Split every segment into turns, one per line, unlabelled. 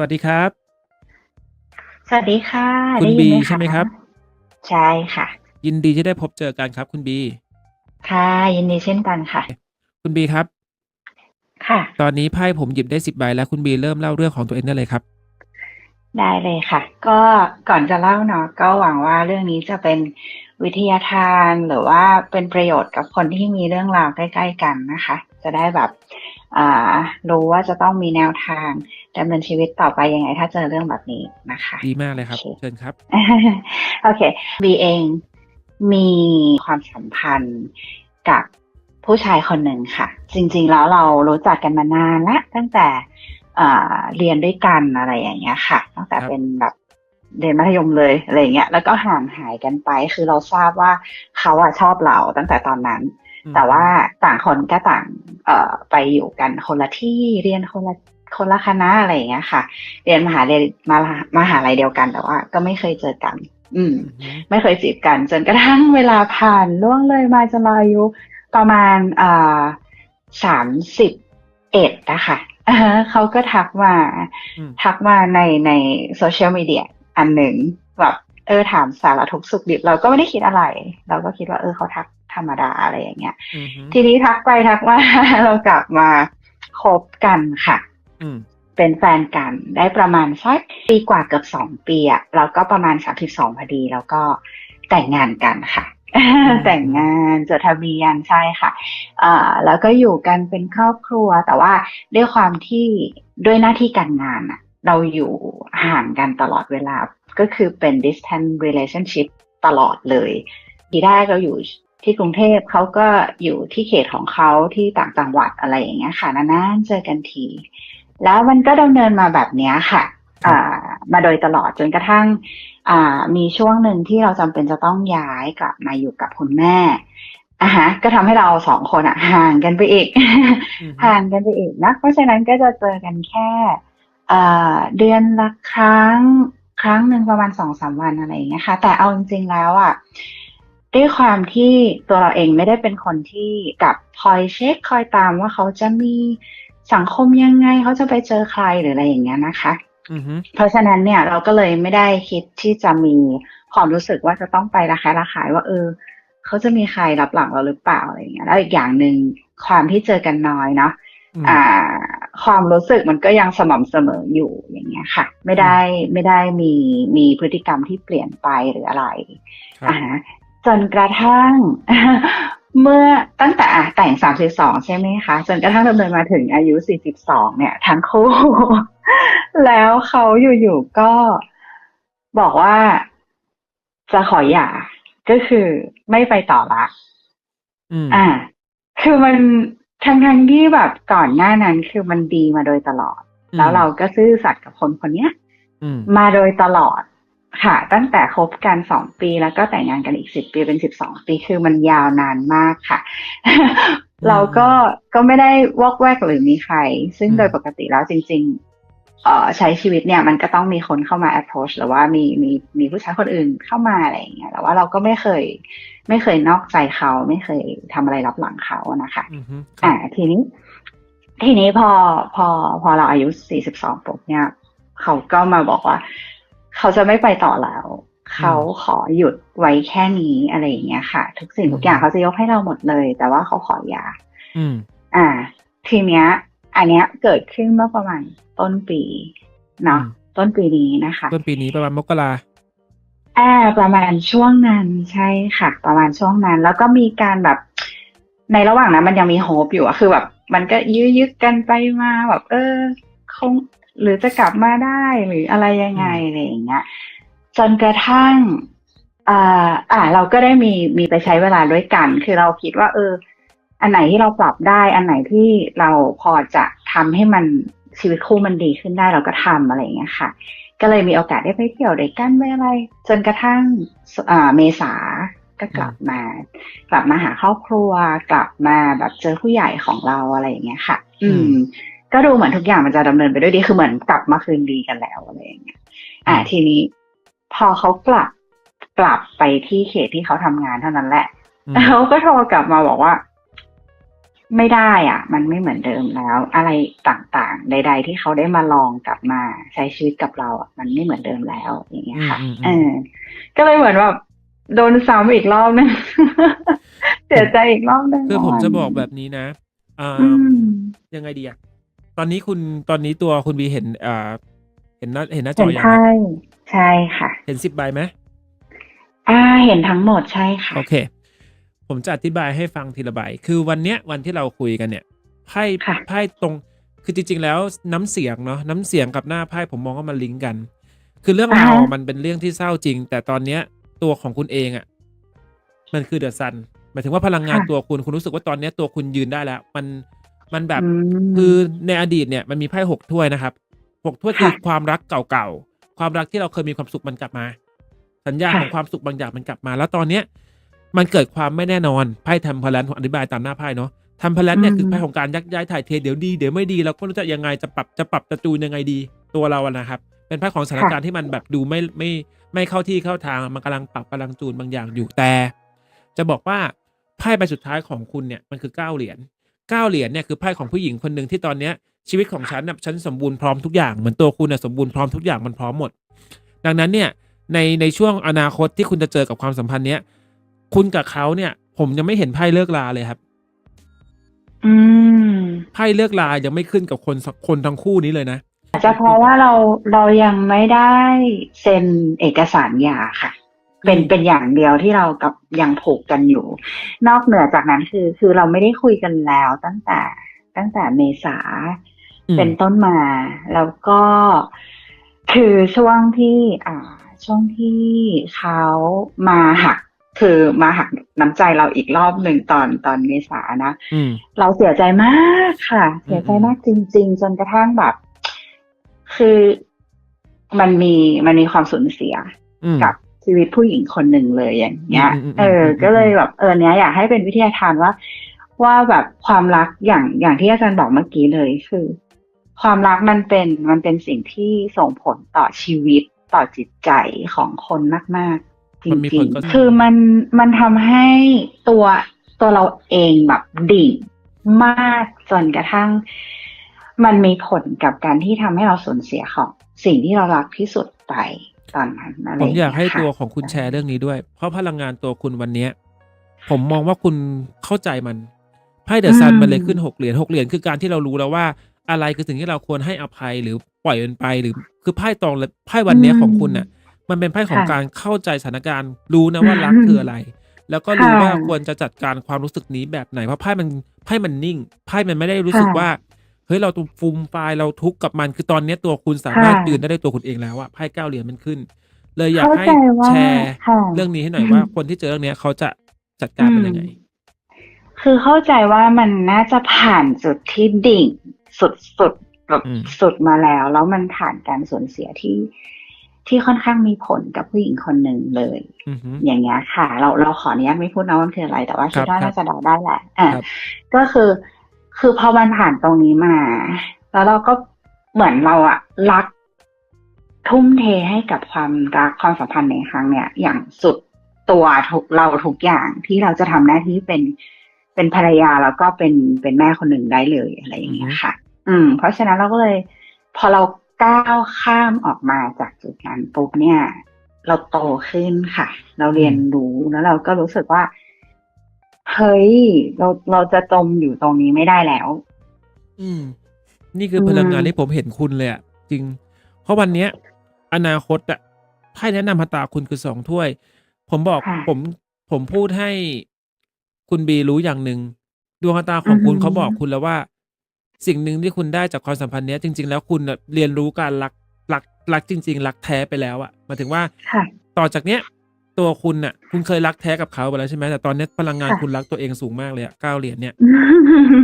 วัสดีครับ
สวัสดีค่ะ
คุณ
ได้ยิน
บี
ไหม
ใช่ไหมครับ
ใช่ค่ะ
ยินดีที่ได้พบเจอกันครับ คุณบี
ค่ะ ยินดีเช่นกันค่ะ
คุณบีครับ
ค่ะ
ตอนนี้ไพ่ผมหยิบได้สิบใบแล้วคุณบีเริ่มเล่าเรื่องของตัวเองได้เลยครับ
ได้เลยค่ะ ก็ก่อนจะเล่าเนาะก็หวังว่าเรื่องนี้จะเป็นวิทยาทานหรือว่าเป็นประโยชน์กับคนที่มีเรื่องราวใกล้ ๆ กันนะคะ จะได้แบบอ่ารู้ว่าจะต้องมีแนวทาง ดำเนินชีวิตต่อไปยังไง ถ้าเจอเรื่องแบบนี้นะคะ
ดีมากเลยครับ
โอเค
เชิญครับ
โอเคบีเองมีความสัมพันธ์กับผู้ชายคนหนึ่งค่ะ จริง ๆ แล้วเรารู้จักกันมานานละตั้งแต่อ่าเรียนด้วยกันอะไรอย่างเงี้ยค่ะ ตั้งแต่
ครับ
เป็นแบบเรียนมัธยมเลยอะไรอย่างเงี้ย แล้วก็ห่างหายกันไป คือเราทราบว่าเขาอะชอบเราตั้งแต่ตอนนั้น
อืม
แต่ว่าต่างคนก็ต่าง เอ่อไปอยู่กันคนละที่เรียนคนละ คนละคณะอะไรอย่างเงี้ยค่ะ เรียนมหาเรียนมามหาลัยเดียวกันแต่ว่า ก็ไม่เคยเจอกัน อืม
อือฮึ
ไม่เคยจีบกัน จนกระทั่งเวลาผ่านล่วงเลยมาจนเราอายุประมาณอ่าสามสิบเอ็ดนะคะอ่าฮะเขาก็ทักมา
อืม
ทักมาในในโซเชียลมีเดียอันหนึ่งแบบเออถามสารทุกข์สุขดิบเราก็ไม่ได้คิดอะไร เราก็คิดว่าเออเขาทักธรรมดาอะไรอย่างเงี้ย
อือฮึ
ทีนี้ทักไปทักมาเรากลับมาคบกันค่ะ
อืม
เป็นแฟนกันได้ประมาณสักปีกว่าเกือบสองปีอะแล้วก็ประมาณสามสิบสองพอดี แล้วก็แต่งงานกันค่ะ แต่งงานจดทะเบียนใช่ค่ะอ่าแล้วก็อยู่กันเป็นครอบครัว แต่ว่าด้วยความที่ด้วยหน้าที่การงานอะเราอยู่ห่างกันตลอดเวลา ก็คือเป็น distance relationship ตลอดเลย ทีแรกเราอยู่ที่กรุงเทพเขาก็อยู่ที่เขตของเขาที่ต่างจังหวัดอะไรอย่างเงี้ยค่ะนานๆเจอกันที แล้วมันก็ดำเนินมาแบบเนี้ยค่ะอ่ามาโดยตลอดจนกระทั่งอ่ามีช่วงหนึ่งที่เราจำเป็นจะต้องย้ายกลับมาอยู่กับคุณแม่อะฮะ ก็ทำให้เราสองคนอะ ห่างกันไปอีก
อือฮึ
ห่างกันไปอีกนะ เพราะฉะนั้นก็จะเจอกันแค่อ่าเดือนละครั้งครั้งหนึ่งประมาณสองสามวันอะไรอย่างเงี้ยค่ะ แต่เอาจริงๆแล้วอะด้วยความที่ตัวเราเองไม่ได้เป็นคนที่กับคอยเช็คคอยตามว่าเขาจะมี สังคมยังไงเขาจะไปเจอใครหรืออะไรอย่างเงี้ยนะคะ
อือฮึ
เพราะฉะนั้นเนี่ยเราก็เลยไม่ได้คิดที่จะมีความรู้สึกว่าจะต้องไประแคะระขายว่า เออเขาจะมีใครรับหลังเราหรือเปล่าอะไรอย่างเงี้ยแล้วอีกอย่างหนึ่งความที่เจอกันน้อยเนาะ
อืม
อ่า ความรู้สึกมันก็ยังสม่ำเสมออยู่อย่างเงี้ยค่ะ ไม่ได้ไม่ได้มีมีพฤติกรรมที่เปลี่ยนไปหรืออะไร
ครับ
อ่าจนกระทั่ง เมื่อตั้งแต่อะแต่งสามสิบสองใช่ไหมคะ จนกระทั่งดำเนินมาถึงอายุสี่สิบสองเนี่ยทั้งคู่ แล้วเขาอยู่ๆก็บอกว่าจะขอหย่าก็คือไม่ไปต่อละ
อืม
อ่า คือมันทั้งทั้งๆที่แบบก่อนหน้านั้นคือมันดีมาโดยตลอด แล้วเราก็ซื่อสัตย์กับคนคนเนี้ย
อืม
มาโดยตลอด ค่ะ ตั้งแต่คบกันสองปีแล้วก็แต่งงานกันอีกสิบปีเป็นสิบสองปีคือมันยาวนานมากค่ะ เราก็ก็ไม่ได้วอกแวกหรือมีใคร ซึ่ง
อืม
โดยปกติแล้วจริง ๆ เอ่อใช้ชีวิตเนี่ย มันก็ต้องมีคนเข้ามา approach หรือว่ามีมีมีผู้ชายคนอื่นเข้ามาอะไรอย่างเงี้ยแต่ว่าเราก็ไม่เคย ไม่เคยนอกใจเขาไม่เคยทำอะไรรับหลังเขานะคะ
อือฮึค
อ่า
รับ
ทีนี้ ทีนี้พอพอพอเราอายุ42ปุ๊บเนี่ย เขาก็มาบอกว่า เขาจะไม่ไปต่อแล้ว เขาขอหยุดไว้แค่นี้อะไรอย่างเงี้ยค่ะ ทุกสิ่งทุกอย่างเขาจะยกให้เราหมดเลย แต่ว่าเขาขอหยา
อืม
อ่า ทีเนี้ย อันเนี้ยเกิดขึ้นเมื่อประมาณต้นปีเนาะ
อืม
ต้นปีนี้นะคะ
ต้นปีนี้ประมาณมกรา
อ่าประมาณช่วงนั้นใช่ค่ะ ประมาณช่วงนั้น แล้วก็มีการแบบในระหว่างนั้นมันยังมีโฮปอยู่อะคือแบบ มันก็ยื้อยึกกันไปมาแบบ เออ คง หรือจะกลับมาได้หรืออะไรยังไงอะไรอย่างเงี้ยจนกระทั่งอ่าอ่า เราก็ได้มีมีไปใช้เวลาด้วยกัน คือเราคิดว่า เออ อันไหนที่เราปรับได้ อันไหนที่เราพอจะทำให้มันชีวิตคู่มันดีขึ้นได้เราก็ทำอะไรอย่างเงี้ยค่ะ ก็เลยมีโอกาสได้ไปเที่ยวด้วยกันไปอะไร จนกระทั่งอ่าเมษาก็กลับมา กลับมาหาครอบครัว กลับมาแบบเจอผู้ใหญ่ของเราอะไรอย่างเงี้ยค่ะ อืม ก็ดูเหมือนทุกอย่างมันจะดำเนินไปด้วยดีคือเหมือนกลับมาคืนดีกันแล้วอะไรอย่างเงี้ยอ่าทีนี้พอเขากลับกลับไปที่เขตที่เขาทำงานเท่านั้นแหละ
อืม
เขาก็โทรกลับมาบอกว่า ไม่ได้อะ มันไม่เหมือนเดิมแล้ว อะไรต่างๆ ใด ๆ ที่เขาได้มาลองกลับมาใช้ชีวิตกับเราอะมันไม่เหมือนเดิมแล้ว อย่างเงี้ยค่ะ
อืมอืมอืม
เออก็เลยเหมือนแบบโดนซ้ำอีกรอบนึงเสียใจอีกรอบนึง
คือผมจะบอกแบบนี้นะอ่า
อืม
ยังไงดีอะ ตอนนี้คุณตอนนี้ตัวคุณบีเห็นอ่าเห็นหน้าเห็นหน้าจ
เห็
อนยัง
ไพ่
ครับ
ใช่ค่ะ
เห็นสิบใบไหม
อ่าเห็นทั้งหมดใช่ค่ะ
โอเค ผมจะอธิบายให้ฟังทีละใบคือวันเนี้ยวันที่เราคุยกันเนี่ยไพ่
ค่ะ
ไพ่ตรง คือจริง ๆ แล้วน้ำเสียงเนาะน้ำเสียงกับหน้าไพ่ผมมองว่ามันลิงก์กัน คือเรื่องราว
อ่าฮะ
มันเป็นเรื่องที่เศร้าจริง แต่ตอนเนี้ยตัวของคุณเองอะ่ะมันคือเดอะซันหมายถึงว่าพลังงานตัวคุณคุณรู้สึกว่าตอนเนี้ยตัวคุณยืนได้แล้ว มัน มันแบบ
อืม
คือในอดีตเนี่ยมันมีไพ่หกถ้วยนะครับหกถ้วยคือ
ค่ะ
ความรักเก่าๆความรักที่เราเคยมีความสุขมันกลับมา สัญญาณ
ค่ะ
ของความสุขบางอย่างมันกลับมา แล้วตอนเนี้ยมันเกิดความไม่แน่นอนไพ่ทำพลันผมอธิบายตามหน้าไพ่เนาะทำพลันเนี่ยคือไพ่ของการยักย้ายถ่ายเทเดี๋ยวดีเดี๋ยวไม่ดีเราก็รู้จะยังไงจะปรับจะปรับจะจูนยังไงดีตัวเราอะนะครับ เป็นไพ่ของสถานการณ์ที่มันแบบดูไม่ไม่ไม่เข้าที่เข้าทางมันกำลังปรับกำลังจูนบางอย่างอยู่แต่ จะบอกว่าไพ่ใบสุดท้ายของคุณเนี่ยมันคือเก้าเหรียญเก้าเหรียญเนี่ยคือไพ่ของผู้หญิงคนหนึ่งที่ตอนเนี้ยชีวิตของฉันน่ะฉันสมบูรณ์พร้อมทุกอย่างเหมือนตัวคุณน่ะสมบูรณ์พร้อมทุกอย่างมันพร้อมหมด ดังนั้นเนี่ยในในช่วงอนาคตที่คุณจะเจอกับความสัมพันธ์เนี้ยคุณกับเขาเนี่ย ผมยังไม่เห็นไพ่เลิกลาเลยครับ
อืม
ไพ่เลิกลายังไม่ขึ้นกับคนสักคนทั้งคู่นี้เลยนะ
อาจจะเพราะว่าเราเรายังไม่ได้เซ็นเอกสารหย่าค่ะ เป็น
อืม
เป็นอย่างเดียวที่เรากับยังผูกกันอยู่ นอกเหนือจากนั้นคือ คือเราไม่ได้คุยกันแล้ว ตั้งแต่ตั้งแต่เมษา
อืม
เป็นต้นมา แล้วก็คือช่วงที่อ่าช่วงที่เขามาหักคือมาหักน้ำใจเราอีกรอบหนึ่งตอนตอนเมษานะ
อืม
เราเสียใจมากค่ะ เสียใจมากจริง ๆ จนกระทั่งแบบ คือมันมีมันมีความสูญเสีย
อืม
กับ ชีวิตผู้หญิงคนหนึ่งเลยอย่างเงี้ย
อืมอืมอืม
เออ
อืม
ก็เลยแบบเออเนี้ยอยากให้เป็นวิทยาทานว่า ว่าแบบความรักอย่างอย่างที่อาจารย์บอกเมื่อกี้เลยคือ ความรักมันเป็นมันเป็นสิ่งที่ส่งผลต่อชีวิตต่อจิตใจของคนมาก ๆจ
มันมี
ริ
ผ
ง
ลกระทบ
ๆคือมันมันทำให้ตัวตัวเราเองแบบดิ่งมากจนกระทั่ง มันมีผลกับการที่ทำให้เราสูญเสียของสิ่งที่เรารักที่สุดไป ตอนนั้นอะไร
ผมอยากให้
งเงี้ค่ะ
ตัวของคุณแชร์เรื่องนี้ด้วย เพราะพลังงานตัวคุณวันเนี้ย ผมมองว่าคุณเข้าใจมันไพ่เดอะซัน
อืม
มันเลยขึ้นหกเหรียญหกเหรียญคือการที่เรารู้แล้วว่า อะไรคือสิ่งที่เราควรให้อภัยหรือปล่อยมันไปหรือคือไพ่ตองและไพ่วันเนี้ยของคุณน่ะ มันเป็นไพ่ของ
ค่ะ
การเข้าใจสถานการณ์ รู้นะว่ารักคืออะไร แล้วก็รู้
ค่ะ
ว่าควรจะจัดการความรู้สึกนี้แบบไหนเพราะไพ่มันไพ่มันนิ่งไพ่มันไม่ได้รู้สึก
ค่ะ
ว่า เฮ้ยเราต้องฟูมไฟายเราทุกข์กับมัน คือตอนเนี้ยตัวคุณสามารถ
ค่ะ
ยืนได้ด้วยตัวคุณเองแล้วอะไพ่เก้าเหรียญมันขึ้น เลยอยาก
เข้า
ให้
ใจว่า
แชร์
ค่ะ
เรื่องนี้ให้หน่อยว่า คนที่เจอเรื่องเนี้ยเขาจะจัดการมันยังไง
คือเข้าใจว่ามันน่าจะผ่านจุดที่ดิ่ง สุดๆแบบ
อืม
สุดมาแล้ว แล้วมันผ่านการสูญเสียที่ที่ค่อนข้างมีผลกับผู้หญิงคนหนึ่งเลย
อือฮึ
อย่างเงี้ยค่ะ เราเราขออนุญาตไม่พูดนะว่ามันคืออะไร แต่ว่าคิดว่า
ครับ
น่าจะเดาได้แหละอะ
ครับ
ก็คือ คือพอมันผ่านตรงนี้มา แล้วเราก็เหมือนเราอะรัก ทุ่มเทให้กับความรักความสัมพันธ์ในครั้งเนี้ยอย่างสุดตัวทุกเราทุกอย่างที่เราจะทำหน้าที่เป็นเป็นภรรยาแล้วก็เป็นเป็นแม่คนหนึ่งได้เลยอะไรอย่างเงี้ยค่ะ อืม เพราะฉะนั้นเราก็เลย พอเราก้าวข้ามออกมาจากจุดนั้นปุ๊บเนี่ย เราโตขึ้นค่ะ เราเรียนรู้แล้วเราก็รู้สึกว่า เฮ้ย เราเราจะจมอยู่ตรงนี้ไม่ได้แล้ว
อืม นี่คืออ
ม
พลังงานที่ผมเห็นคุณเลยอะจริง เพราะวันเนี้ย อนาคตอะไพ่แนะนำพัตราคุณคือสองถ้วย ผมบอก
ค่ะ
ผม ผมพูดให้คุณบีรู้อย่างหนึ่งดวงชะตาของคุณ
อือหือ
เขาบอกคุณแล้วว่า สิ่งหนึ่งที่คุณได้จากความสัมพันธ์เนี้ยจริง ๆ แล้วคุณน่ะเรียนรู้การรักรักรักจริง ๆ รักแท้ไปแล้วอะหมายถึงว่า
ค่ะ
ต่อจากเนี้ย ตัวคุณน่ะ คุณเคยรักแท้กับเขาไปแล้วใช่ไหมแต่ตอนเนี้ยพลังงาน
ค่ะ
คุณรักตัวเองสูงมากเลยอะเก้าเหรียญเนี่ย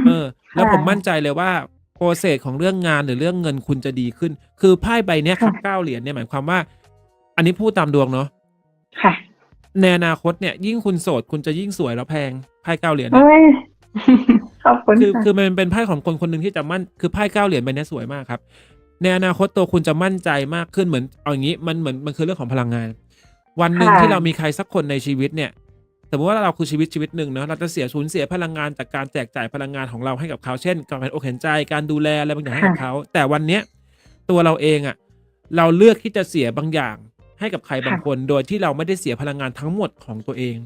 เออ แล้วผมมั่นใจเลยว่าโปรเซสของเรื่องงานหรือเรื่องเงินคุณจะดีขึ้น คือไพ่ใบเนี้ยครับ
ค่ะ
เก้าเหรียญเนี่ยหมายความว่า อันนี้พูดตามดวงเนาะ
ค่ะ
ในอนาคตเนี่ยยิ่งคุณโสดคุณจะยิ่งสวยแล้วแพงไพ่เก้าเหรียญเนี่ย
เฮ้ยขอบคุณ
คือ
ค่ะ
คือมันเป็นไพ่ของคนคนหนึ่งที่จะมั่นคือไพ่เก้าเหรียญใบเนี้ยสวยมากครับ ในอนาคตตัวคุณจะมั่นใจมากขึ้นเหมือนเอาอย่างนี้มันเหมือนมันคือเรื่องของพลังงาน วันหนึ่ง
ค่ะ
ที่เรามีใครสักคนในชีวิตเนี่ย สมมติว่าเราคือชีวิตชีวิตหนึ่งเนาะเราจะเสียสูญเสียพลังงานจากการแจกจ่ายพลังงานของเราให้กับเขาเช่นการเป็นอกเห็นใจการดูแลอะไรบางอย่างให้กับเขา แต่วันเนี้ยตัวเราเองอะเราเลือกที่จะเสียบางอย่างให้กับใครบางคน โดยที่เราไม่ได้เสียพลังงานทั้งหมดของตัวเอง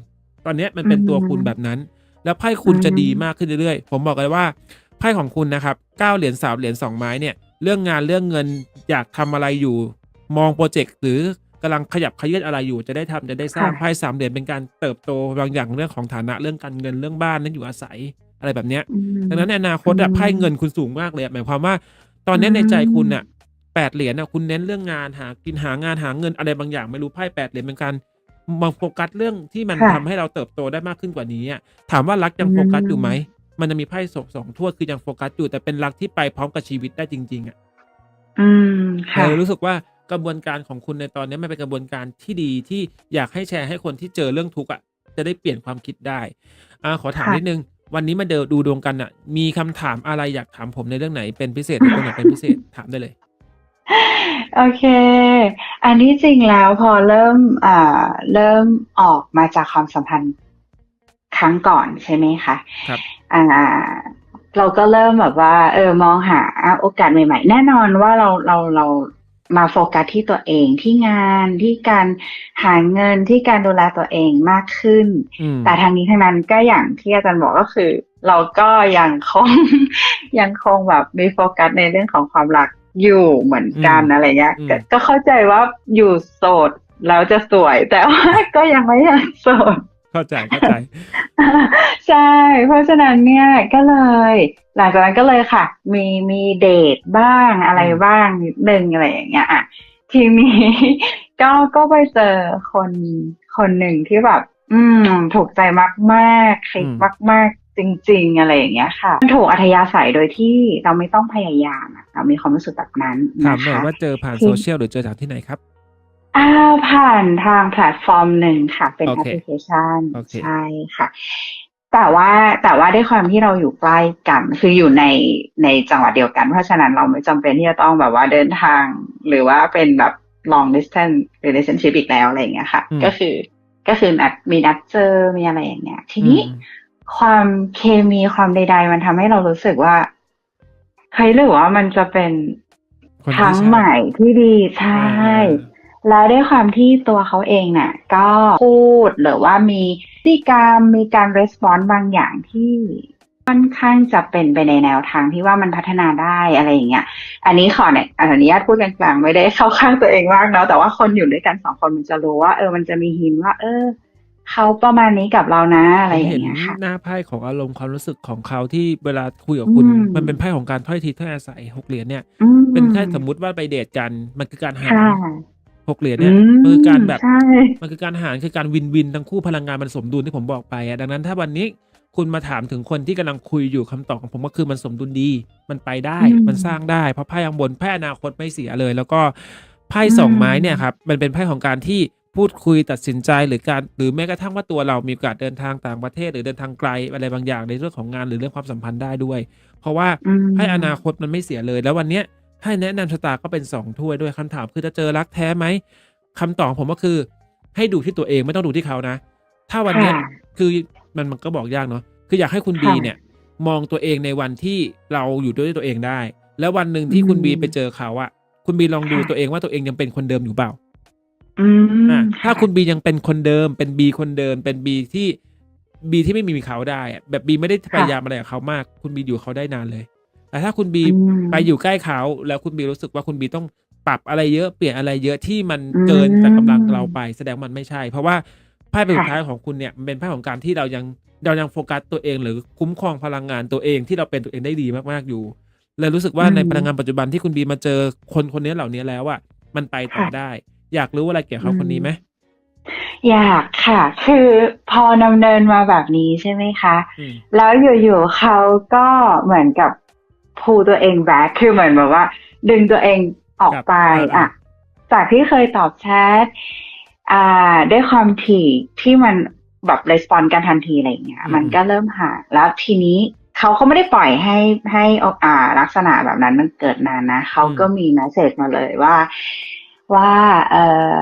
ตอนเนี้ยมันเป็นตัวคุณแบบนั้น แล้วไพ่คุณจะดีมากขึ้นเรื่อยๆ ผมบอกเลยว่าไพ่ของคุณนะครับเก้าเหรียญสามเหรียญสองไม้เนี่ย เรื่องงานเรื่องเงินอยากทำอะไรอยู่ มองโปรเจกต์หรือ กำลังขยับขยื่นอะไรอยู่จะได้ทำจะได้สร้าง
ค่ะ
ไพ่สามเหรียญเป็นการเติบโตบางอย่างเรื่องของฐานะเรื่องการเงินเรื่องบ้านนั้นอยู่อาศัยอะไรแบบเนี้ย
อืม
ดังนั้นในอนาคตอะ
อืม
ไพ่เงินคุณสูงมากเลยอะหมายความว่า ตอนนี้
อืม
ในใจคุณอะแปดเหรียญอะคุณเน้นเรื่องงานหากินหางานหาเงินอะไรบางอย่างไม่รู้ไพ่แปดเหรียญเป็นการมาโฟกัสเรื่องที่มัน
ค่ะ
ทำให้เราเติบโตได้มากขึ้นกว่านี้อะถามว่ารักยังโฟกัสอยู่ไหมมันจะมีไพ่สองสองทั่วคือยังโฟกัสอยู่แต่เป็นรักที่ไปพร้อมกับชีวิตได้จริง ๆอะ
อืมค่ะ
เลยรู้สึกว่า กระบวนการของคุณในตอนนี้มันเป็นกระบวนการที่ดีที่อยากให้แชร์ให้คนที่เจอเรื่องทุกข์อะจะได้เปลี่ยนความคิดได้อ่าขอถาม
ค่ะ
นิดนึง วันนี้มาเดดูดวงกันอะ มีคำถามอะไรอยากถามผมในเรื่องไหนเป็นพิเศษหรือคนไหนเป็นพิเศษถามได้เลย
โอเค อันนี้จริงแล้วพอเริ่มอ่าเริ่มออกมาจากความสัมพันธ์ครั้งก่อนใช่ไหมคะ
ครับ
อ่าเราก็เริ่มแบบว่า เออมองหาโอกาสใหม่ ๆ แน่นอนว่าเราเราเรา มาโฟกัสที่ตัวเองที่งานที่การหาเงินที่การดูแลตัวเองมากขึ้น
อืม
แต่ทางนี้ทางนั้นก็อย่างที่อาจารย์บอกก็คือ เราก็ยังคงยังคงแบบมีโฟกัสในเรื่องของความรักอยู่เหมือนกัน
อืม
อะไรเงี้ย
อืม
ก็ก็เข้าใจว่าอยู่โสดแล้วจะสวย แต่ว่าก็ยังไม่อยากโสด
เข้าใจเข้าใจ
ใช่ เพราะฉะนั้นเนี่ยก็เลย หลังจากนั้นก็เลยค่ะ มีมีเดทบ้างอะไร
อืม
บ้างนิดนึงอะไรอย่างเงี้ยอะทีนี้ก็ก็ไปเจอคนคนหนึ่งที่แบบ อืม ถูกใจมากๆคลิกมาก ๆ จริง ๆ อะไรอย่างเงี้ยค่ะถูกอัธยาศัยโดยที่เราไม่ต้องพยายามอะเรามีความรู้สึกแบบนั้น
ถาม
นะ
หน่อย
คะ
ว่าเจอผ่าน
ที่
โซเชียลหรือเจอจากที่ไหนครับ
อ่าผ่านทางแพลตฟอร์มหนึ่งค่ะ เป็น
โอ
แอป
เค
พลิเคชัน
โอเค
ใช่ค่ะ แต่ว่าแต่ว่าด้วยความที่เราอยู่ใกล้กัน คืออยู่ในในจังหวัดเดียวกัน เพราะฉะนั้นเราไม่จำเป็นที่จะต้องแบบว่าเดินทาง หรือว่าเป็นแบบ long distance relationship อีกแล้วอะไรอย่างเงี้ยค่ะ
อืม
ก็คือก็คือนัดมีนัดเจอมีอะไรอย่างเงี้ย ทีนี้
อืม
ความเคมีความใด ๆ มันทำให้เรารู้สึกว่าเฮ้ยหรือว่ามันจะเป็น
คน
ครั้ง
ที่
ใหม่ที่ดีใช่
เออ
แล้วด้วยความที่ตัวเขาเองน่ะก็พูดหรือว่ามีพฤติกรรมมีการรีสปอนส์บางอย่างที่ค่อนข้างจะเป็นไปในแนวทางที่ว่ามันพัฒนาได้อะไรอย่างเงี้ย อันนี้ขอเนี่ยอนุญาตพูดกลางๆไม่ได้เข้าข้างตัวเองมากเนาะแต่ว่าคนอยู่ด้วยกันสองคนมันจะรู้ว่า เออมันจะมีหินว่า เออเขาประมาณนี้กับเรานะอะไรอ
เห็
ย่านงเงี้ยค่ะ
หน้าไพ่ของอารมณ์ความรู้สึกของเขาที่เวลาคุยกับคุณ
อืม
มันเป็นไพ่ของการถ้อยทีถ้อยอาศัยหกเหรียญเนี่ย
อืม
เป็นแค่สมมุติว่าไปเดทกันมันคือการหาร
ค่ะ
หกเหรียญ
อื
เนี่ย
ม
มันคือการแบบ
ใช่
มันคือการหารคือการวินวินทั้งคู่พลังงานมันสมดุลที่ผมบอกไปอะดังนั้นถ้าวันนี้คุณมาถามถึงคนที่กำลังคุยอยู่คำตอบของผมก็คือมันสมดุลดี มันไปได้
อืม
มันสร้างได้ เพราะไพ่ข้างบนไพ่อนาคตไม่เสียเลย แล้วก็ไพ่สอง
อืม
ไม้เนี่ยครับมันเป็นไพ่ของการที่พูดคุยตัดสินใจหรือการหรือแม้กระทั่งว่าตัวเรามีโอกาสเดินทางต่างประเทศ หรือเดินทางไกลอะไรบางอย่างในเรื่องของงานหรือเรื่องความสัมพันธ์ได้ด้วย เพราะว่า
อืม
ไพ่อนาคตมันไม่เสียเลย แล้ววันเนี้ย ให้แนะนำชะตาก็เป็นสองถ้วยด้วยคำถามคือจะเจอรักแท้ไหมคำตอบของผมก็คือ ให้ดูที่ตัวเองไม่ต้องดูที่เขานะ ถ้าวันเนี้ย
ค่ะ
คือมันมันก็บอกยากเนาะคืออยากให้คุณบี
ค่ะ
เนี่ย มองตัวเองในวันที่เราอยู่ด้วยตัวเองได้ แล้ววันหนึ่งที่คุณ
อืม
บีไปเจอเขาอะคุณบีลองดู
ค่ะ
ตัวเองว่าตัวเองยังเป็นคนเดิมอยู่เปล่า
อืม
อะถ้าะคุณบียังเป็นคนเดิม เป็นบีคนเดิม เป็นบีที่บีที่ไม่มีเขาได้อะแบบบีไม่ได้พยายามอะไรกับเขามาก คุณบีอยู่กับเขาได้นานเลย แต่ถ้าคุณบี
อืม
ไปอยู่ใกล้เขาแล้วคุณบีรู้สึกว่าคุณบีต้องปรับอะไรเยอะเปลี่ยนอะไรเยอะที่มัน
อืม
เกินจากกำลังเราไป แสดงมันไม่ใช่ เพราะว่าไพ่ใบสุด
ค่ะ
ท้ายของคุณเนี่ยมันเป็นไพ่ของการที่เรายังเรายังโฟกัสตัวเอง หรือคุ้มครองพลังงานตัวเองที่เราเป็นตัวเองได้ดีมากๆอยู่เลยรู้สึกว่า
อืม
ในพลังงานปัจจุบันที่คุณบีมาเจอคนคนนี้เหล่านี้แล้วอะมันไปต่อ
ค่ะ
ได้ อยากรู้อะไรเกี่ยวกับเขาคนนี้ไหม
อยากค่ะ คือพอนำเนินมาแบบนี้ใช่ไหมคะ
อืม
แล้วอยู่ๆเขาก็เหมือนกับ พูตัวเองแบ็คคือเหมือนแบบว่า ดึงตัวเองออกไป
ครับอ่า
อะจากที่เคยตอบแชทอ่าด้วยความถี่ที่มันแบบรีสปอนกันทันทีอะไรอย่างเงี้ย มันก็เริ่มหายแล้วทีนี้เขาก็ไม่ได้ปล่อยให้ให้อ่า ลักษณะแบบนั้นมันเกิดนานนะเขาก็มีแมสเซจมาเลยว่า ว่า เออ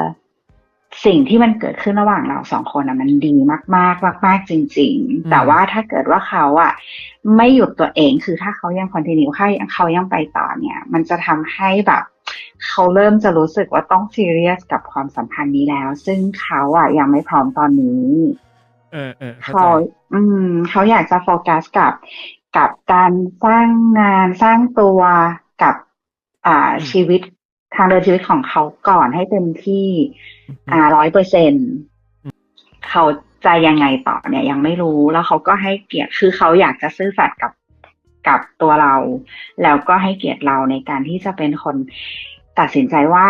สิ่งที่มันเกิดขึ้นระหว่างเราสองคนอะมันดีมากๆมากๆจริง ๆ แต่ว่าถ้าเกิดว่าเขาอะไม่หยุดตัวเองคือถ้าเขายังคอนติเนียเขายังเขายังไปต่อเนี่ย มันจะทำให้แบบเขาเริ่มจะรู้สึกว่าต้องซีเรียสกับความสัมพันธ์นี้แล้ว ซึ่งเขาอะยังไม่พร้อมตอนนี้
เออเออเข้า
เขา
ใจ
อืม เขาอยากจะโฟกัสกับกับการสร้างงานสร้างตัวกับ อ่า
อืม
ชีวิตทางเดินชีวิตของเขาก่อนให้เต็มที่
อืม
อ่าร้อยเปอร์เซ็นเขาจะยังไงต่อเนี่ย ยังไม่รู้แล้วเขาก็ให้เกียรติคือเขาอยากจะซื่อสัตย์กับกับตัวเรา แล้วก็ให้เกียรติเราในการที่จะเป็นคนตัดสินใจว่า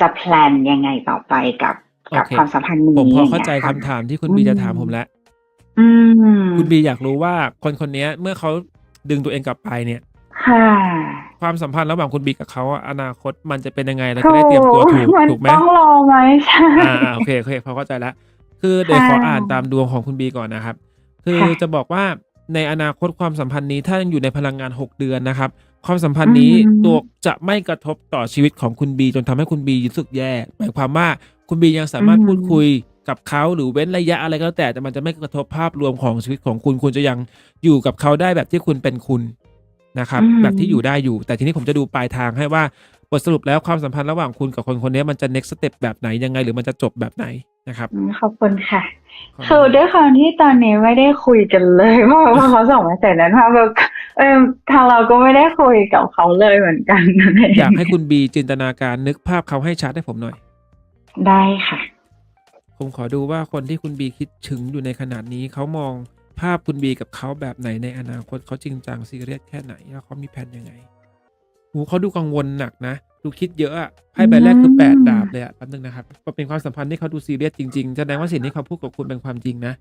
จะแพลนยังไงต่อไปกับกับ
โอเค
ความสัมพันธ์นี้
ผมพอเข้าใจ
ย่ง
คำ
งี้ย
ถามที่คุณบีจะถามผมแล้ว
อืม
คุณบีอยากรู้ว่าคนคนนี้เมื่อเขาดึงตัวเองกลับไปเนี่ย
ค่ะ
ความสัมพันธ์ระหว่างคุณบีกับเขาอะอนาคตมันจะเป็นยังไงเราจะได้เตรียมตัวถูก
มัน
ถูกไหม
ต้องรอไหมใช่
อ่าอ่าโอเคโอเคพอเข้าใจแล้วคือเดี๋ยวขอ
ค่ะ
อ่านตามดวงของคุณบีก่อนนะครับ คือ
ค่ะ
จะบอกว่าในอนาคตความสัมพันธ์นี้ถ้ายังอยู่ในพลังงาน 6 เดือนนะครับ ความสัมพันธ์นี้
อืม
ตัวจะไม่กระทบต่อชีวิตของคุณบีจนทำให้คุณบีรู้สึกแย่หมายความว่าคุณบียังสามารถพูดคุยกับเขาหรือเว้นระยะอะไรก็แล้วแต่แต่มันจะไม่กระทบภาพรวมของชีวิตของคุณ คุณจะยังอยู่กับเขาได้แบบที่คุณเป็นคุณ นะครับ
อืม
แบบที่อยู่ได้อยู่ แต่ทีนี้ผมจะดูปลายทางให้ว่าบทสรุปแล้วความสัมพันธ์ระหว่างคุณกับคนคนนี้มันจะ next step แบบไหนยังไง หรือมันจะจบแบบไหนนะครับ
อืมขอบคุณค่ะ
ขอบณ
คือด้วยความที่ตอนนี้ไม่ได้คุยกันเลยเพราะว่าเขาส่งมาเสร็จนั้นมาแบบเออทางเราก็ไม่ได้คุยกับเขาเลยเหมือนกัน
อยากให้คุณบีจินตนาการนึกภาพเขาให้ชัดให้ผมหน่อย
ได้ค่ะ
ผมขอดูว่าคนที่คุณบีคิดถึงอยู่ในขนาดนี้เขามอง ภาพคุณบีกับเขาแบบไหนในอนาคตเขาจริงจังซีเรียสแค่ไหนแล้วเขามีแผนยังไงหูเขาดูกังวลหนักนะ ดูคิดเยอะอะไพ่ใบแรกคือแปดดาบเลยอะแป๊บนึงนะครับก็เป็นความสัมพันธ์ที่เขาดูซีเรียสจริงๆแสดงว่าสิ่งที่เขาพูดกับคุณเป็นความจริงนะ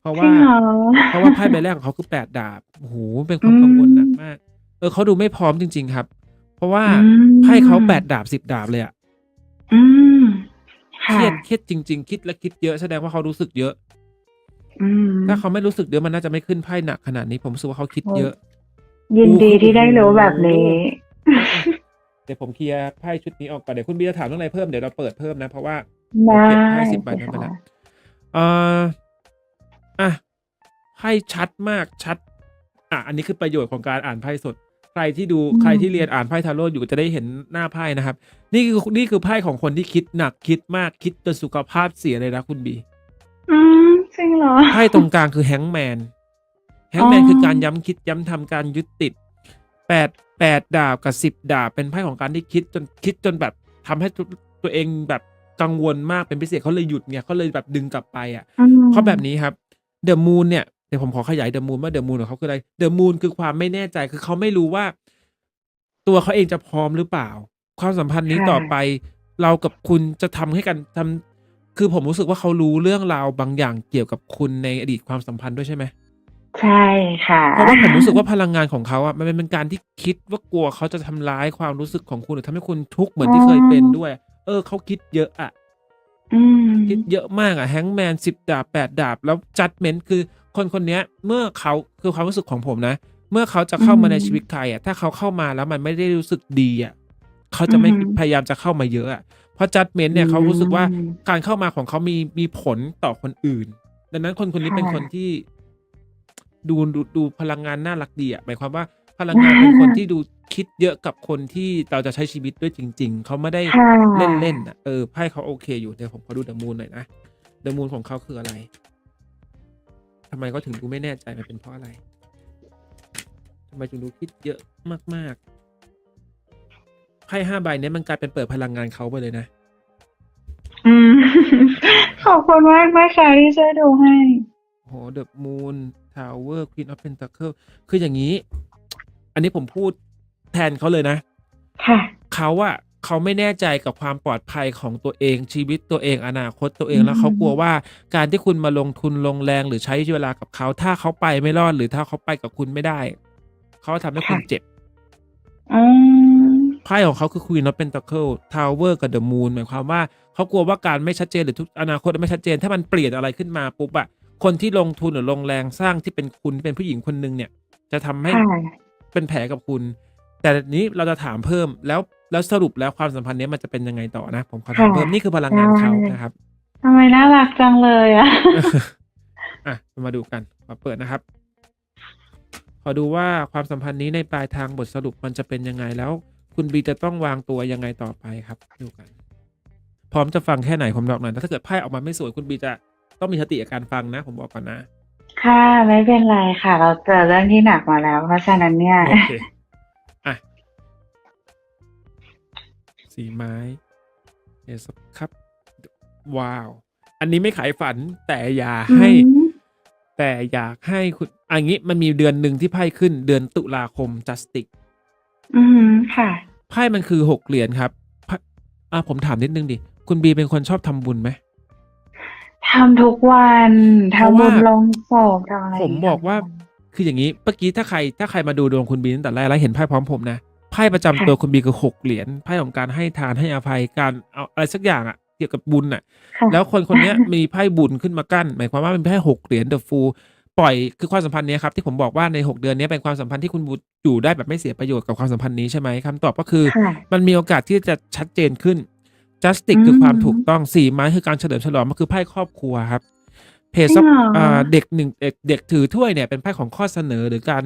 เพราะ
จริ
ว่า
งเหรอ
เพราะว่าไพ่ใบแรกของเขาคือแปดดาบโอ้โหเป็นความกังวลหนักมาก เออเขาดูไม่พร้อมจริง ๆ ครับ เพราะว่า
อืม
ไพ่เขาแปดดาบสิบดาบเลยอะ
อืม
เค
ค่ะ
รียดเครียดจริง ๆ คิดและคิดเยอะแสดงว่าเขารู้สึกเยอะ
อืม
ถ้าเขาไม่รู้สึกเยอะมันน่าจะไม่ขึ้นไพ่หนักขนาดนี้ผมรู้สึกว่าเขาคิดเยอะ
ยินดีที่ได้รู้แบบนี้
เดี๋ยวผมเคลียร์ไพ่ชุดนี้ออกก่อนเดี๋ยวคุณบีจะถามเรื่องอะไรเพิ่มเดี๋ยวเราเปิดเพิ่มนะ เพราะว่า
ได้
เก็บไพ่10ใบนั้นไปแล้วเอ่ออะไพ่ชัดมากชัด อะอันนี้คือประโยชน์ของการอ่านไพ่สด ใครที่ดูใครที่เรียนอ่านไพ่ทาโร่อยู่จะได้เห็นหน้าไพ่นะครับ นี่คือนี่คือไพ่ของคนที่คิดหนักคิดมากคิดจนสุขภาพเสียเลยนะคุณบี
อืม จริงเหรอ
ไพ่ตรงกลางคือแฮงแมนแฮงแมน
อ๋อ
คือการย้ำคิดย้ำทำการยึดติดแปดแปดดาบกับสิบดาบเป็นไพ่ของการที่คิดจนคิดจนแบบทำให้ตัวตัวเองแบบกังวลมากเป็นพิเศษเขาเลยหยุดเนี่ยเขาเลยแบบดึงกลับไปอะ
อืม
เพราะแบบนี้ครับเดอะมูนเนี่ยเดี๋ยวผมขอขยายเดอะมูนว่าเดอะมูนของเขาคืออะไรเดอะมูนคือความไม่แน่ใจคือเขาไม่รู้ว่า ตัวเขาเองจะพร้อมหรือเปล่า ความสัมพันธ์นี้ต่อไป เรากับคุณจะทำให้กันทำ คือผมรู้สึกว่าเขารู้เรื่องราวบางอย่างเกี่ยวกับคุณในอดีตความสัมพันธ์ด้วยใช่ไหม
ใช่ค่ะ
เพราะว่าผมรู้สึกว่าพลังงานของเขาอะมันเป็นการที่คิดว่ากลัวเขาจะทำร้ายความรู้สึกของคุณหรือทำให้คุณทุกข์เหมือนที่เคยเป็นด้วย เออเขาคิดเยอะอะ
อืม
คิดเยอะมากอะแฮงแมนสิบดาบแปดดาบ แล้วจัดเมนต์คือคนคนเนี้ยเมื่อเขาคือความรู้สึกของผมนะ เมื่อเขาจะเข้ามา
อืม
ในชีวิตใครอะถ้าเขาเข้ามาแล้วมันไม่ได้รู้สึกดีอะเขาจะไม่
อืม
พยายามจะเข้ามาเยอะอะ เพราะจัดเมนต์เนี่ยเขารู้สึกว่า
อืม
การเข้ามาของเขามีมีผลต่อคนอื่น ดังนั้นคนคนนี้
ค่ะ
เป็นคนที่ดูดูดูพลังงานน่ารักดีอะหมายความว่าพลังงานเป็นคนที่ดูคิดเยอะกับคนที่เราจะใช้ชีวิตด้วยจริง ๆ เขาไม่ได้
ค่ะ
เล่นเล่นๆอะเออไพ่เขาโอเคอยู่เดี๋ยวผมขอดูเดอะมูนหน่อยนะเดอะมูนของเขาคืออะไรทำไมเขาถึงดูไม่แน่ใจมันเป็นเพราะอะไรทำไมถึงดูคิดเยอะมากๆ ไพ่ห้าใบเนี้ยมันกลายเป็นเปิดพลังงานเขาไปเลยนะ
อืม ขอบคุณมากมากค่ะที่ช่วยดูให้
โหเดอะมูนทาวเวอร์ควีนออฟเพนตาเคิลคืออย่างนี้ อันนี้ผมพูดแทนเขาเลยนะ
ค่ะ
เขาอะเขาไม่แน่ใจกับความปลอดภัยของตัวเองชีวิตตัวเองอนาคตตัวเอง
อืม
แล้วเขากลัวว่าการที่คุณมาลงทุนลงแรงหรือใช้เวลากับเขา ถ้าเขาไปไม่รอดหรือถ้าเขาไปกับคุณไม่ได้ เขาทำให้คุณเจ็บ
อืม
ไพ่ของเขาคือ Queen of Pentacle Tower กับ The Moon หมายความว่าเขากลัวว่าการไม่ชัดเจนหรือทุกอนาคตไม่ชัดเจน ถ้ามันเปลี่ยนอะไรขึ้นมาปุ๊บอะคนที่ลงทุนหรือลงแรงสร้างที่เป็นคุณเป็นผู้หญิงคนหนึ่งเนี่ย จะทำให้
ค่ะ
เป็นแผลกับคุณ แต่นี้เราจะถามเพิ่มแล้วแล้วสรุปแล้วความสัมพันธ์เนี้ยมันจะเป็นยังไงต่อนะ ผมขอถาม
ค่ะ
เพิ่มนี่คือพลังงานเขา
ใช่
นะครับ
ทำไมน่ารักจังเลยอะ
อะมาดูกันขอเปิดนะครับขอดูว่าความสัมพันธ์นี้ในปลายทางบทสรุปมันจะเป็นยังไงแล้ว คุณบีจะต้องวางตัวยังไงต่อไปครับดูกัน พร้อมจะฟังแค่ไหนผมบอกหน่อยถ้าเกิดไพ่ออกมาไม่สวยคุณบีจะต้องมีสติกับการฟังนะ ผมบอกก่อนนะ
ค่ะไม่เป็นไรค่ะ เราเจอเรื่องที่หนักมาแล้ว เพราะฉะนั้นเนี่ย
โอเคอะสีไม้เอสครับ ว้าว อันนี้ไม่ขายฝันแต่อย่าให้
อืม
แต่อยากให้คุณอันนี้มันมีเดือนหนึ่งที่ไพ่ขึ้น เดือนตุลาคมจัสติก
อืมค่ะ
ไพ่มันคือหกเหรียญครับไพ่อะผมถามนิดนึงดิ คุณบีเป็นคนชอบทำบุญไหม
ทำทุกวัน
เพราะ
ทำบุ
ว่า
ญลงศพทำอะไร
ผมบอกว่า คืออย่างนี้ เมื่อกี้ถ้าใครถ้าใครมาดูดวงคุณบีตั้งแต่แรกแล้วเห็นไพ่พร้อมผมนะ ไพ่ประจำตัวคุณบีคือหกเหรียญ ไพ่ของการให้ทานให้อภัย การเอาอะไรสักอย่างอะเกี่ยวกับบุญอะ
ค่ะ
แล้วคนคนเนี้ยมีไพ่บุญขึ้นมากั้น หมายความว่าเป็นไพ่หกเหรียญเดอะฟู ปล่อยคือความสัมพันธ์เนี้ยครับที่ผมบอกว่าในหกเดือนเนี้ยเป็นความสัมพันธ์ที่คุณบูอยู่ได้แบบไม่เสียประโยชน์กับความสัมพันธ์นี้ใช่ไหมคำตอบก็คือ
ค่ะ
มันมีโอกาสที่จะชัดเจนขึ้น justice
อืม
คือความถูกต้องสี่ไม้คือการเฉลิมฉลองมันคือไพ่ครอบครัวครับเพจ
จริงเหรอ
อ่าเด็กหนึ่งเด็กเด็กถือถ้วยเนี่ยเป็นไพ่ของข้อเสนอหรือการ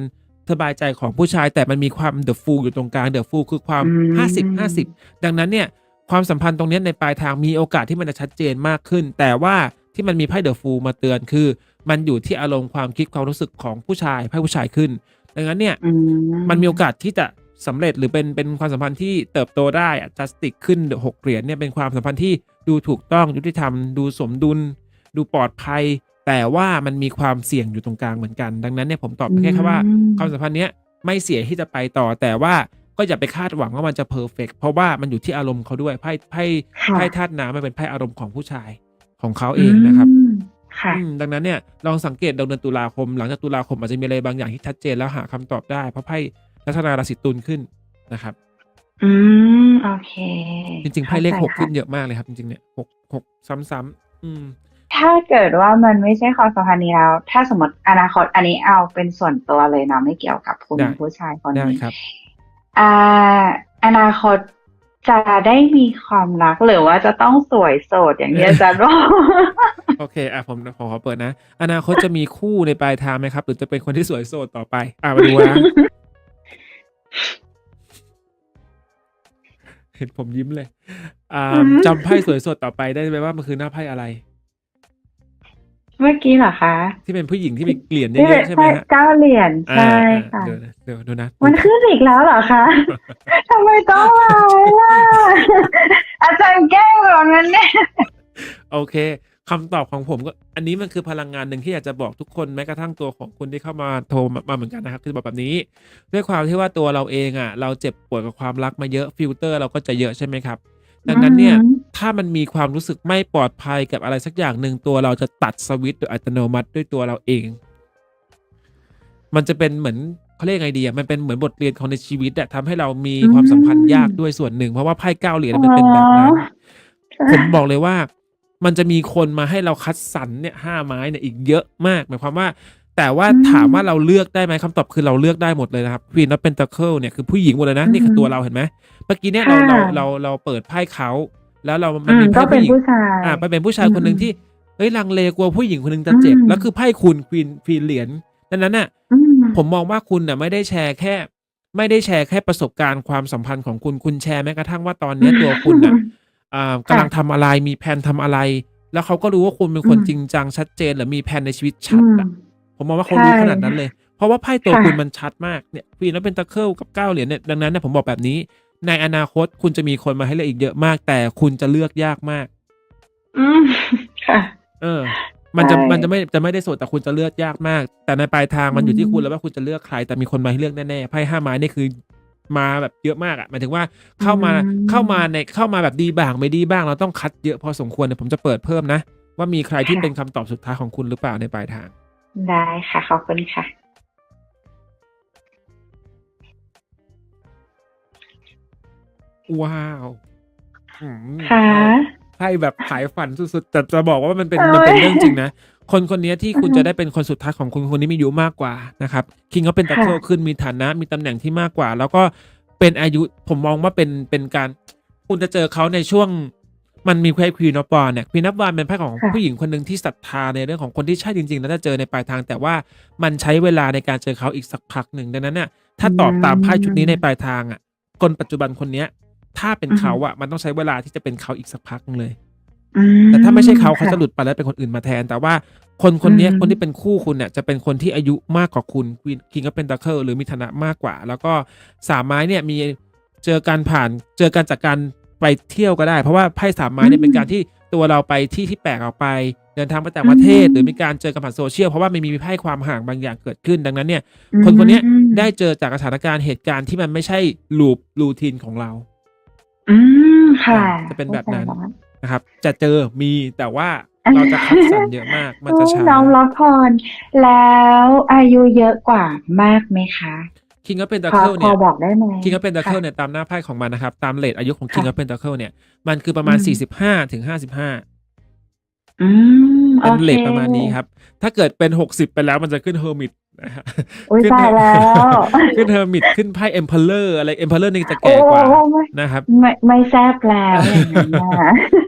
สบายใจของผู้ชาย แต่มันมีความ the fool อยู่ตรงกลาง the fool คือความ
อืม
ห้าสิบห้าสิบดังนั้นเนี่ยความสัมพันธ์ตรงเนี้ยในปลายทางมีโอกาสที่มันจะชัดเจนมากขึ้น แต่ว่าที่มันมีไพ่ the fool มาเตือนคือ มันอยู่ที่อารมณ์ความคิดความรู้สึกของผู้ชายไพ่ผู้ชายขึ้น ดังนั้นเนี่ย
อืม
มันมีโอกาสที่จะสำเร็จหรือเป็นเป็นความสัมพันธ์ที่เติบโตได้อะจัสติกขึ้นหกเหรียญเนี่ยเป็นความสัมพันธ์ที่ดูถูกต้องยุติธรรมดูสมดุล ดูปลอดภัย แต่ว่ามันมีความเสี่ยงอยู่ตรงกลางเหมือนกัน ดังนั้นเนี่ยผมตอบไปแค่แค่ว่า
อืม
ความสัมพันธ์เนี้ยไม่เสียที่จะไปต่อแต่ว่าก็อย่าไปคาดหวังว่ามันจะเพอร์เฟกเพราะว่ามันอยู่ที่อารมณ์เขาด้วยไพ่ไพ่
ค่ะ
ไพ่ธาตุน้ำมันเป็นไพ่อารมณ์ของผู้ชายของเขาเองนะครับ
อืมค่ะ
อืม ดังนั้นเนี่ยลองสังเกตดวงเดือนตุลาคม หลังจากตุลาคมอาจจะมีอะไรบางอย่างที่ชัดเจนแล้วหาคำตอบได้ เพราะไพ่ลัคนาราศีตุลขึ้นนะครับ
อืมโอเค
จริงๆไพ่เลขหก
ข้าใจ
ขึ้น
ค่ะ
เยอะมากเลยครับ จริงๆเนี่ยหกหกซ้ำๆอืม
ถ้าเกิดว่ามันไม่ใช่ความสัมพันธ์นี้แล้ว ถ้าสมมติอนาคตอันนี้เอาเป็นส่วนตัวเลยเนาะไม่เกี่ยวกับคุณ
ได้
ผู้ชายคน
ได้
นี้
ครับ
อ่าอนาคต จะได้มีความรักหรือว่าจะต้องสวยโสดอย่างที่อาจารย์บอก
โอเคอะผมขอขอเปิดนะ อนาคตจะมีคู่ในปลายทางไหมครับ หรือจะเป็นคนที่สวยโสดต่อไป อะมาดูนะเห็นผมยิ้มเลยอ่า
อืม
จำไพ่สวยโสดต่อไปได้ไหมว่ามันคือหน้าไพ่อะไร
เมื่อกี้เหรอคะ
ที่เป็นผู้หญิงที่มีเหรียญเย
ที่เป็
อะ
น
ๆใช่ไหมฮะ
เก้าเหรียญ
อ่า
ใช่
อ่า
ค่ะ
เดี๋ยวนะเดี๋ยวดูนะ
มันขึ้นอีกแล้วเหรอคะทำไมต้องไลน์ล่ะอาจารย์แกล้งแบบนั้นเนี่ย
โอเคคำตอบของผมก็อันนี้มันคือพลังงานหนึ่งที่อยากจะบอกทุกคนแม้กระทั่งตัวของคุณที่เข้ามาโทรมามาเหมือนกันนะครับคือบอกแบบนี้ ด้วยความที่ว่าตัวเราเองอะ เราเจ็บปวดกับความรักมาเยอะฟิลเตอร์เราก็จะเยอะใช่ไหมครับ ดังนั้นเนี่ย
อืม
ถ้ามันมีความรู้สึกไม่ปลอดภัยกับอะไรสักอย่างหนึ่งตัวเราจะตัดสวิตช์โดยอัตโนมัติด้วยตัวเราเอง มันจะเป็นเหมือนเขาเรียกไงดีอะมันเป็นเหมือนบทเรียนของในชีวิตอะทำให้เรามีความสัมพันธ์ยากด้วยส่วนหนึ่ง เพราะว่าไพ่เก้าเหรียญมันเป็นแบบนั้น ผมบอกเลยว่า มันจะมีคนมาให้เราคัดสรรเนี่ยห้าไม้เนี่ยอีกเยอะมากหมายความว่า แต่ว่า
อืม
ถามว่าเราเลือกได้ไหมคำตอบคือเราเลือกได้หมดเลยนะครับควีนนับเป็นตะเคิลเนี่ยคือผู้หญิงหมดเลยนะนี่คือ
อืม
ตัวเราเห็นไหมเมื่อกี้เนี่ยเราเรา
ค่ะ
เราเราเปิดไพ่เขา แล้วเรามัน
อืม
มี
ก็
ไพ่
เป็น
ผู้หญิง
ผู้ชาย
อ่าไปเป็นผู้ชายคนหนึ่ง
อืม
ที่เฮ้ยลังเลกลัวผู้หญิงคนหนึ่งจะเจ็บ
อืม
แล้วคือไพ่คุณควีนควีนเหรียญดังนั้นน่ะ
อืม
ผมมองว่าคุณน่ะไม่ได้แชร์แค่ ไม่ได้แชร์แค่ประสบการณ์ความสัมพันธ์ของคุณคุณแชร์แม้กระทั่งว่าตอนเนี้ยตัวคุณน่ะอ่ากำลังทำอะไรมีแผนทำอะไร แล้วเขาก็รู้ว่าคุณเป็นคน
อืม
จริงจังชัดเจนหรือมีแผนในชีวิตชัด
อืม
อะผมมองว่าเขารู้
ใช่
ขนาดนั้นเลย เพราะว่าไพ่ตัว
ค่ะ
คุณมันชัดมากเนี่ยฟีนแล้วเป็นตะเคิลกับเก้าเหรียญเนี่ยดังนั้นเนี่ยผมบอกแบบนี้ ในอนาคตคุณจะมีคนมาให้เลือกอีกเยอะมาก แต่คุณจะเลือกยากมาก
อืมค่ะ
เออ มันจะ
ใช่
มันจะไม่จะไม่ได้โสดแต่คุณจะเลือกยากมาก แต่ในปลายทางมันอยู่ที่
อืม
คุณแล้วว่าคุณจะเลือกใคร แต่มีคนมาให้เลือกแน่ๆไพ่ห้าไม้นี่คือมาแบบเยอะมากอะหมายถึงว่าเข้ามาเข้ามาในเข้ามาแบบดีบ้างไม่ดีบ้าง เราต้องคัดเยอะพอสมควรเดี๋ยวผมจะเปิดเพิ่มนะ ว่ามีใครที่เป็นคำตอบสุดท้ายของคุณหรือเปล่าในปลายทาง
ได้ค่ะขอบคุณค่ะ
ว้าวอืม
ค่ะ
ไพ่แบบขายฝันสุดๆ แต่จะบอกว่ามันเป็น
โอ้ย
มันเป็นเรื่องจริงนะ คนคนนี้ที่คุณ
อือฮึ
จะได้เป็นคนสุดท้ายของคุณคนนี้มีอายุมากกว่านะครับ คิงเขาเป็นตะเคิลขึ้นมีฐานะมีตำแหน่งที่มากกว่า แล้วก็เป็นอายุผมมองว่าเป็นเป็นการ คุณจะเจอเขาในช่วงมันมีไพ่ควีนอฟวานเนี่ยควีนอฟวานเป็นไพ่ของ
ค่ะ
ผู้หญิงคนหนึ่งที่ศรัทธาในเรื่องของคนที่ใช่จริงๆ แล้วจะเจอในปลายทาง แต่ว่ามันใช้เวลาในการเจอเขาอีกสักพักหนึ่งดังนั้นเนี่ยถ้าตอบตามไพ่ชุดนี้ในปลายทางอะคนปัจจุบันคนเนี้ย ถ้าเป็นเขาอะมันต้องใช้เวลาที่จะเป็นเขาอีกสักพักหนึ่งเลย
อืม
แต่ถ้าไม่ใช่เขาเขา
ค่
จะหลุดไปแล้วเป็นคนอื่นมาแทน แต่ว่าคนคนเนี้ย
อืม
คนที่เป็นคู่คุณเนี่ยจะเป็นคนที่อายุมากกว่าคุณคิงก็เป็นตะเคิลหรือมีฐานะมากกว่า แล้วก็สามไม้เนี่ยมีเจอการผ่านเจอการจากการไปเที่ยวก็ได้ เพราะว่าไพ่สามไม้เนี่ยเป็นการที่ตัวเราไปที่ที่แปลกออกไป เดินทางไปต่างประเทศ หรือมีการเจอกันผ่านโซเชียลเพราะว่ามันมีไพ่ความห่างบางอย่างเกิดขึ้น ดังนั้นเนี่ย คนคนเนี้ย
อืม
ได้เจอจากสถานการณ์เหตุการณ์ที่มันไม่ใช่ลูปรูทีนของเรา
อืม ค่ะ
จะเป็นแบบนั้น
เข้าใจแล้ว
นะครับ จะเจอมีแต่ว่าเราจะคัดสรรเยอะมาก มันจะช้า
น้องรับพร แล้วอายุเยอะกว่ามากไหมคะ
คิงก็เป็นตะ
พอ
เคิล
พ
เนี่
อยบอกได้ไหม
คิงก็เป็นตะเคิล
ค่ะ
เนี่ยตามหน้าไพ่ของมันนะครับ ตามเลทอายุของคิง
ค่ะ
ก็เป็นตะเคิลเนี่ยมันคือประมาณ
อืม
45ถึง55
อืม
เป็น
โอค
เลทประมาณนี้ครับ ถ้าเกิดเป็น60ไปแล้วมันจะขึ้นเฮอร์มิตนะฮะ
อุ้ย
ขึ้น
ตายแล้ว
ขึ้นเฮอร์มิตขึ้นไพ่เอ็มเพลเลอร์อะไรเอ็มเพลเลอร์นี่จะ
โอ้
แก่กว่า
ไม่
นะครับ
ไม่ไม่แซบแล้วอย่างนั้นนะ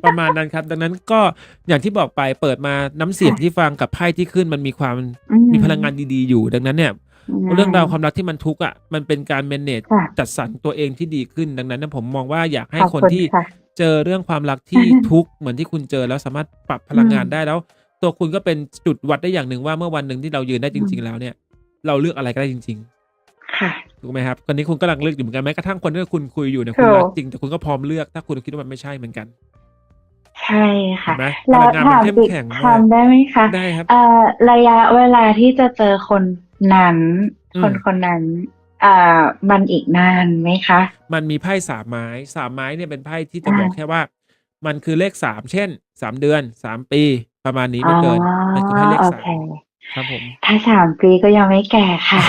ประมาณนั้นครับ ดังนั้นก็อย่างที่บอกไปเปิดมาน้ำเสียง
ค่ะ
ที่ฟังกับไพ่ที่ขึ้นมันมีความ
อื
มีพลังงานดีๆ อยู่ ดังนั้นเนี่ย
ม
เรื่องราวความรักที่มันทุกข์อะมันเป็นการ manage
ค่ะ
จัดสรรตัวเองที่ดีขึ้น ดังนั้นเนยผมมองว่าอยากให้
ขอบ
คน
คุณ
ที่
ค่ะ
เจอเรื่องความรักที่ทุกข์เหมือนที่คุณเจอแล้วสามารถปรับพลังงาน
อืม
ได้แล้ว ตัวคุณก็เป็นจุดวัดได้อย่างหนึ่งว่าเมื่อวันหนึ่งที่เรายืนได้จริง ๆ แล้วเนี่ย เราเลือกอะไรก็ได้จริง
ค่ะ
ๆถูกไหมครับตอนนี้คุณกำลังเลือกอยู่เหมือนกันแม้กระทั่งคนที่คุณคุยอยู่เนี่ยคุณ
ถูก
รักจริงแต่คุณก็พร้อมเลือกถ้าคุณคิดว่ามันไม่ใช่เหมือนกัน
ใช่ค่ะ
เห็นไหม
แล้ว
พลังงานมัน
ถาม
เข้ม
อีก
แข็งมาก
คำได้ไหมคะ
ได้ครับ
เอ่อระยะเวลาที่จะเจอคนนั้น
อืม
คนคนนั้นเอ่อมันอีกนานไหมคะ
มันมีไพ่สามไม้สามไม้เนี่ยเป็นไพ่ที่จะ
อ่า
บอกแค่ว่า มันคือเลขสามเช่นสามเดือนสามปีประมาณนี้ไม่เกินมันคือไพ่เลข
โอ
สา
เค
ม ครับผม
ถ้าสามปีก็ยังไม่แก่ค่ะ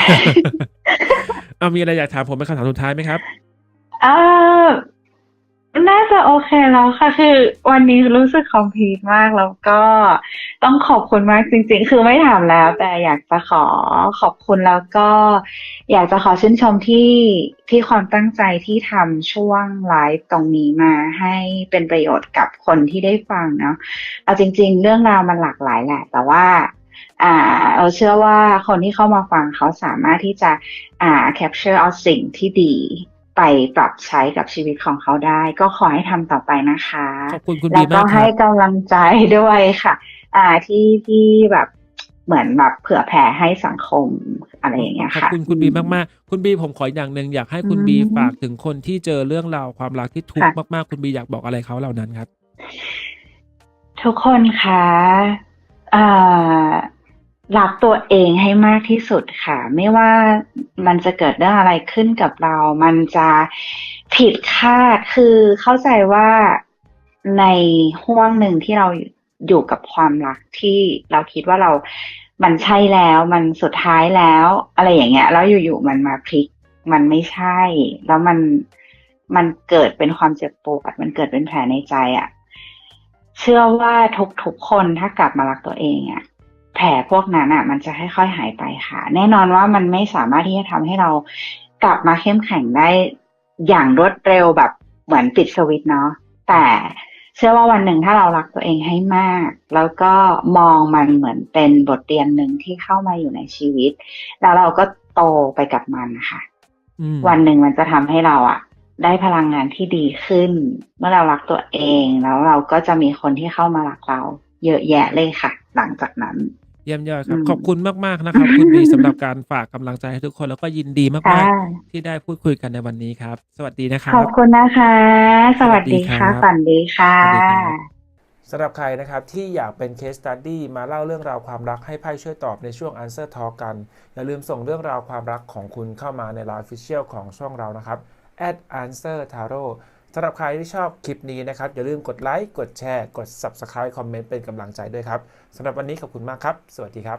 เอามีอะไรอยากถามผมเป็นคำถามสุดท้ายไหมครับ
เออน่าจะโอเคแล้วค่ะ คือวันนี้รู้สึกคอมพลีทมากแล้วก็ต้องขอบคุณมากจริงๆ คือไม่ถามแล้ว แต่อยากจะขอขอบคุณแล้วก็ อยากจะขอชื่นชมที่ที่ความตั้งใจที่ทำช่วงไลฟ์ตรงนี้มาให้เป็นประโยชน์กับคนที่ได้ฟังเนาะเอาจริง ๆ เรื่องราวมันหลากหลายแหละ แต่ว่า อ่าเราเชื่อว่าคนที่เข้ามาฟังเขาสามารถที่จะอ่า capture เอาสิ่งที่ดีไปปรับใช้กับชีวิตของเขาได้ ก็ขอให้ทำต่อไปนะคะ
ขอบคุณคุณ
แล้
บี
วก็
มากค
ให้
รับ
กำลังใจด้วยค่ะ อ่าที่ที่แบบเหมือนแบบเผื่อแผ่ให้สังคมอะไรอย่างเงี้ย
ขอบ
ค่ะ
คุณคุณบีมากๆ คุณบีผมขออย่างหนึ่งอยากให้คุณ
อืม
บีฝากถึงคนที่เจอเรื่องราวความรักที่ทุกข์
ค่ะ
มากๆ คุณบีอยากบอกอะไรเขาเหล่านั้นครับ
ทุกคนคะอ่า รักตัวเองให้มากที่สุดค่ะ ไม่ว่ามันจะเกิดเรื่องอะไรขึ้นกับเรา มันจะผิดคาดคือเข้าใจว่าในห่วงหนึ่งที่เราอยู่กับความรักที่เราคิดว่าเรา มันใช่แล้ว มันสุดท้ายแล้ว อะไรอย่างเงี้ย แล้วอยู่ๆมันมาพลิก มันไม่ใช่ แล้วมันมันเกิดเป็นความเจ็บปวดมันเกิดเป็นแผลในใจอะ่ะ เชื่อว่าทุกๆคนถ้ากลับมารักตัวเองอะ่ะ แผลพวกนั้นอะ่ะ มันจะค่อยๆหายไปค่ะ แน่นอนว่ามันไม่สามารถที่จะทำให้เรากลับมาเข้มแข็งได้อย่างรวดเร็วแบบเหมือนปิดสวิตช์เนาะแต่เชื่อว่าวันหนึ่งถ้าเรารักตัวเองให้มาก แล้วก็มองมันเหมือนเป็นบทเรียนหนึ่งที่เข้ามาอยู่ในชีวิต แล้วเราก็โตไปกับมันค่ะ
อืม
วันหนึ่งมันจะทำให้เราอะได้พลังงานที่ดีขึ้น เมื่อเรารักตัวเองแล้วเราก็จะมีคนที่เข้ามารักเรา เยอะแยะเลยค่ะ หลังจากนั้น
เยี่ยมยอดครับ
อืม
ขอบคุณมาก ๆ นะครับ คุณบีสำหรับการฝากกำลังใจให้ทุกคน แล้วก็ยินดี
ค่ะ
มาก ๆ ที่ได้พูดคุยกันในวันนี้ครับ สวัสดีนะครั
ขอ
บบ
คุณนะคะ สวัสดี
สวัสดีครั
ค่ะ
บ
ฝันดีค่ะ
สวัสดีครับสำหรับใครนะครับที่อยากเป็น case study มาเล่าเรื่องราวความรักให้ไพ่ช่วยตอบในช่วง Answer Talk กัน อย่าลืมส่งเรื่องราวความรักของคุณเข้ามาใน Line Official ของช่องเรานะครับ at answer tarot สำหรับใครที่ชอบคลิปนี้นะครับ อย่าลืมกดไลค์ กดแชร์ กด subscribe คอมเมนต์เป็นกำลังใจด้วยครับสำหรับวันนี้ขอบคุณมากครับ สวัสดีครับ